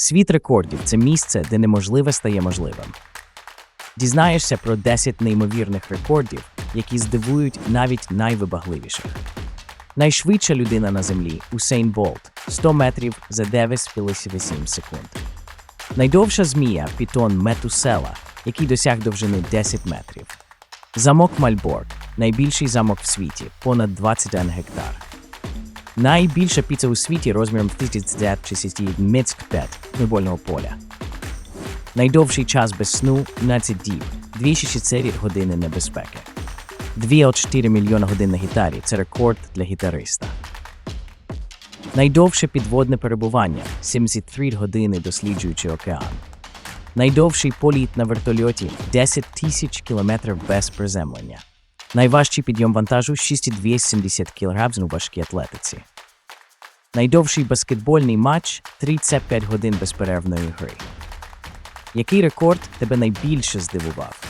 Світ рекордів це місце, де неможливе стає можливим. Дізнаєшся про 10 неймовірних рекордів, які здивують навіть найвибагливіших. Найшвидша людина на землі Усейн Болт 100 метрів за 9,8 секунд. Найдовша змія Пітон Метусела, який досяг довжини 10 метрів. Замок Мальборг найбільший замок в світі, понад 21 гектар. Найбільша піца у світі розміром 1060 міцк 5 футбольного поля. Найдовший час без сну 12 діб, 264 години небезпеки. 2,4 мільйона годин на гітарі це рекорд для гітариста. Найдовше підводне перебування 73 години досліджуючи океан. Найдовший політ на вертольоті 10 тисяч кілометрів без приземлення. Найважчий підйом вантажу 6270 кг у важкій атлетиці. Найдовший баскетбольний матч 35 годин безперервної гри. Який рекорд тебе найбільше здивував?